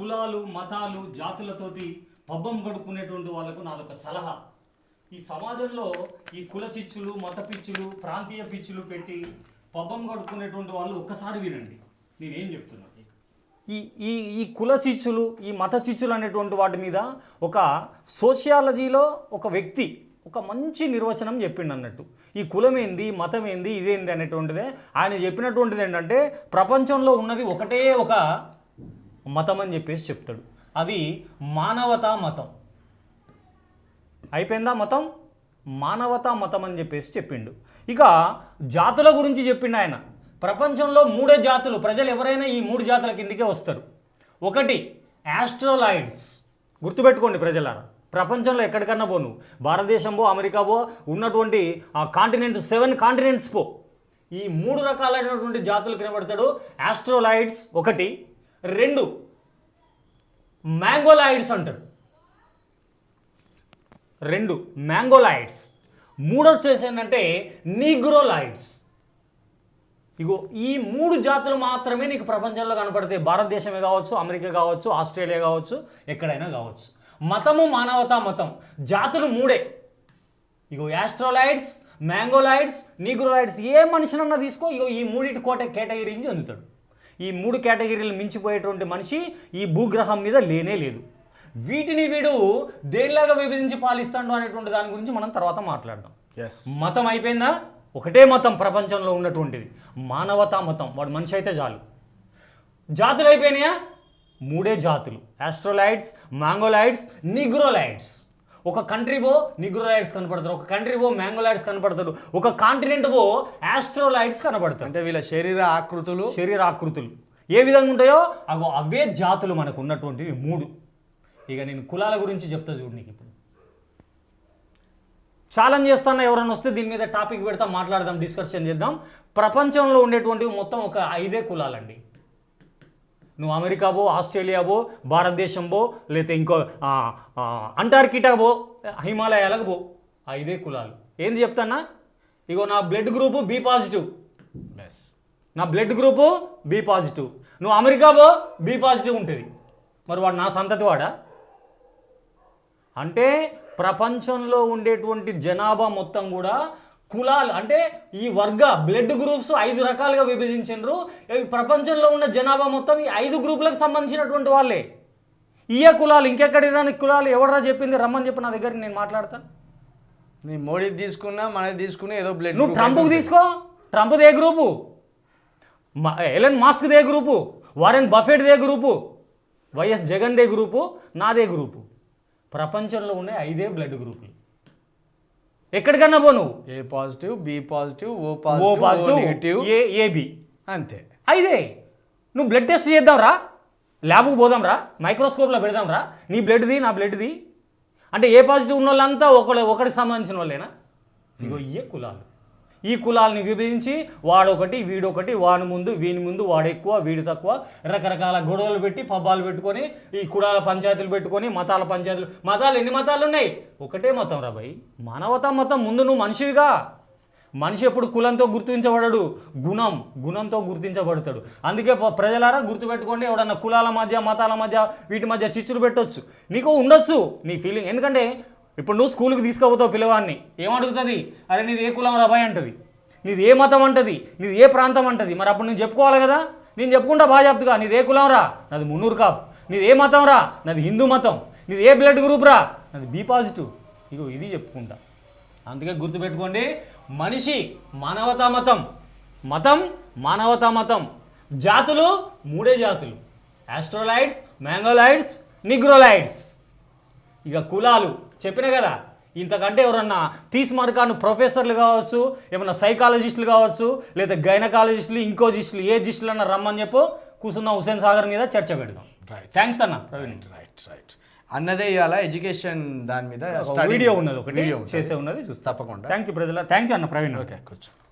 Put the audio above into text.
కులాలు మతాలు జాతులతోటి పబ్బం గడుపుకునేటువంటి వాళ్ళకు నాదొక సలహా. ఈ సమాజంలో ఈ కుల చిచ్చులు మత పిచ్చులు ప్రాంతీయ పిచ్చులు పెట్టి పబ్బం గడుపుకునేటువంటి వాళ్ళు ఒక్కసారి వినండి. నేనేం చెప్తున్నా? ఈ ఈ ఈ కుల చిచ్చులు ఈ మత చిచ్చులు అనేటువంటి వాటి మీద ఒక సోషియాలజీలో ఒక వ్యక్తి ఒక మంచి నిర్వచనం చెప్పిండు అన్నట్టు. ఈ కులం ఏంది మతం ఏంది ఇదేంది అనేటువంటిదే ఆయన చెప్పినటువంటిది ఏంటంటే ప్రపంచంలో ఉన్నది ఒకటే ఒక మతం అని చెప్పేసి చెప్తాడు. అది మానవతా మతం. అయిపోయిందా మతం? మానవతా మతం అని చెప్పేసి చెప్పిండు. ఇక జాతుల గురించి చెప్పిండు ఆయన. ప్రపంచంలో మూడే జాతులు ప్రజలు ఎవరైనా ఈ మూడు జాతుల కిందికే వస్తారు. ఒకటి యాస్ట్రోలాయిడ్స్ గుర్తుపెట్టుకోండి ప్రజలారా ప్రపంచంలో ఎక్కడికన్నా పో నువ్వు భారతదేశం పో అమెరికా పో ఉన్నటువంటి ఆ కాంటినెంట్ సెవెన్ కాంటినెంట్స్ పో. ఈ మూడు రకాలైనటువంటి జాతులు కనబడతాడు. యాస్ట్రోలాయిడ్స్ ఒకటి రెండు. మ్యాంగోలాయిడ్స్ అంటారు. రెండు మ్యాంగోలాయిడ్స్ మూడో వచ్చేసి ఏంటంటే నీగ్రోలాయిడ్స్ ఇగో ఈ మూడు జాతులు మాత్రమే నీకు ప్రపంచంలో కనపడతాయి. భారతదేశమే కావచ్చు అమెరికా కావచ్చు ఆస్ట్రేలియా కావచ్చు ఎక్కడైనా కావచ్చు. మతము మానవతా మతం. జాతులు మూడే. ఇగో యాస్ట్రోలైడ్స్ మ్యాంగోలైడ్స్ నీగ్రోలైడ్స్ ఏ మనిషినన్నా తీసుకో ఇగో ఈ మూడింటి కోట కేటగిరీకి చెందుతాడు ఈ మూడు కేటగిరీలు మించిపోయేటువంటి మనిషి ఈ భూగ్రహం మీద లేనే లేదు. వీటిని వీడు దేనిలాగా విభజించి పాలిస్తాడు అనేటువంటి దాని గురించి మనం తర్వాత మాట్లాడదాం. మతం అయిపోయిందా? ఒకటే మతం ప్రపంచంలో ఉన్నటువంటిది. మానవతా మతం. వాడు మనిషి అయితే చాలు. జాతులు అయిపోయినాయా? మూడే జాతులు. ఆస్ట్రోలైడ్స్ మ్యాంగోలైడ్స్ నిగ్రోలైడ్స్ ఒక కంట్రీ పో నిగ్రోలైడ్స్ కనపడతారు ఒక కంట్రీ పో మ్యాంగోలైడ్స్ కనపడతాడు ఒక కాంటినెంట్ పో ఆస్ట్రోలైడ్స్ కనపడతాడు అంటే వీళ్ళ శరీర ఆకృతులు? శరీర ఆకృతులు. ఏ విధంగా ఉంటాయో? అగో అవే జాతులు మనకు ఉన్నటువంటివి మూడు. ఇక నేను కులాల గురించి చెప్తా చూడు నీకు ఇప్పుడు. ఛాలెంజ్ చేస్తాను ఎవరైనా వస్తే దీని మీద టాపిక్ పెడతాం మాట్లాడదాం డిస్కషన్ చేద్దాం. ప్రపంచంలో ఉండేటువంటివి మొత్తం ఒక ఐదే కులాలండి. నువ్వు అమెరికా పో ఆస్ట్రేలియా పో భారతదేశం పో లేకపోతే ఇంకో అంటార్కిటా పో హిమాలయాలకు పో. ఐదే కులాలు. ఏంది చెప్తానా ఇగో నా blood group B positive. Yes నా బ్లడ్ గ్రూపు బి పాజిటివ్. నువ్వు అమెరికా పో బి పాజిటివ్ ఉంటుంది. మరి వాడు నా సంతతి వాడా? అంటే ప్రపంచంలో ఉండేటువంటి జనాభా మొత్తం కూడా కులాలు అంటే ఈ వర్గ బ్లడ్ గ్రూప్స్ ఐదు రకాలుగా విభజించారు ప్రపంచంలో ఉన్న జనాభా మొత్తం ఈ ఐదు గ్రూపులకు సంబంధించినటువంటి వాళ్ళే. ఇయే కులాలు? ఇంకెక్కడి రాని కులాలు? ఎవడరా చెప్పింది? రమ్మని చెప్పి నా దగ్గరికి నేను మాట్లాడతాను నీ మోడీ తీసుకున్నా మనది తీసుకున్నా ఏదో బ్లడ్ నువ్వు ట్రంప్కి తీసుకో. ట్రంప్ది ఏ గ్రూపు? మా ఎలన్ మాస్క్ది ఏ గ్రూపు? వారెన్ బఫెట్దే గ్రూపు? వైఎస్ జగన్దే గ్రూపు? నాదే గ్రూపు. ప్రపంచంలో ఉండే ఐదే బ్లడ్ గ్రూపులు ఎక్కడికన్నా పో నువ్వు. A positive B positive O O positive O positive negative. A AB అంతే. ఐదే నువ్వు బ్లడ్ టెస్ట్ చేద్దాంరా. ల్యాబ్కు పోదాంరా. మైక్రోస్కోప్లో పెడదాంరా. నీ బ్లడ్ది నా బ్లడ్ది. అంటే ఏ పాజిటివ్ ఉన్న వాళ్ళంతా ఒకటి ఒకటికి సంబంధించిన వాళ్ళేనా? ఇగో ఇయే కులాలు. ఈ కులాలని విభజించి వాడొకటి వీడొకటి వాని ముందు వీని ముందు వాడు ఎక్కువ వీడు తక్కువ రకరకాల గొడవలు పెట్టి పబ్బాలు పెట్టుకొని ఈ కులాల పంచాయతీలు పెట్టుకొని మతాల పంచాయతీలు మతాలు ఎన్ని మతాలు ఉన్నాయి? ఒకటే మతం రా భయ్. మానవతా మతం ముందు నువ్వు మనిషివిగా. మనిషి ఎప్పుడు కులంతో గుర్తించబడడు. గుణం గుణంతో గుర్తించబడతాడు. అందుకే ప- ప్రజలారా గుర్తుపెట్టుకోండి ఎవడన్నా కులాల మధ్య మతాల మధ్య వీటి మధ్య చిచ్చులు పెట్టొచ్చు. నీకు ఉండొచ్చు నీ ఫీలింగ్ ఎందుకంటే ఇప్పుడు నువ్వు స్కూల్కి తీసుకుపోతావు పిల్లవాడిని. ఏమడుగుతుంది అరే నీది ఏ కులం రాబాయ్ అంటుంది. నీది ఏ మతం అంటది? నీది ఏ ప్రాంతం అంటది? మరి అప్పుడు నేను చెప్పుకోవాలి కదా? నేను చెప్పుకుంటా బాగా చెప్తుగా. నీది ఏ కులం రా? నాది మున్నూరు కాప్. నీది ఏ మతం రా? నాది హిందూ మతం. నీది ఏ బ్లడ్ గ్రూప్ రా? నాది బి పాజిటివ్. ఇగో ఇది చెప్పుకుంటా. అందుకే గుర్తుపెట్టుకోండి మనిషి మానవతా మతం మతం మానవతా మతం. జాతులు మూడే జాతులు. యాస్ట్రోలైట్స్ మ్యాంగోలైడ్స్ నిగ్రోలైడ్స్ ఇక కులాలు. చెప్పిన కదా? ఇంతకంటే ఎవరన్నా తీసి మార్కాను ప్రొఫెసర్లు కావచ్చు ఏమన్నా సైకాలజిస్టులు కావచ్చు లేదా గైనకాలజిస్టులు ఇంకోజిస్టులు ఏ జిస్టులు అన్న రమ్మని చెప్పు. కూర్చుందాం హుసేన్ సాగర్ మీద చర్చ పెడదాం. Right. థ్యాంక్స్ అన్న ప్రవీణ్. రైట్ రైట్ అన్నదే ఇవాళ ఎడ్యుకేషన్ దాని మీద ఒక వీడియో ఉన్నది ఒకటి వీడియో. చేసే ఉన్నది చూస్తాం. తప్పకుండా. థ్యాంక్ యూ ప్రజల. థ్యాంక్ యూ అన్న ప్రవీణ్. ఓకే కూర్చో.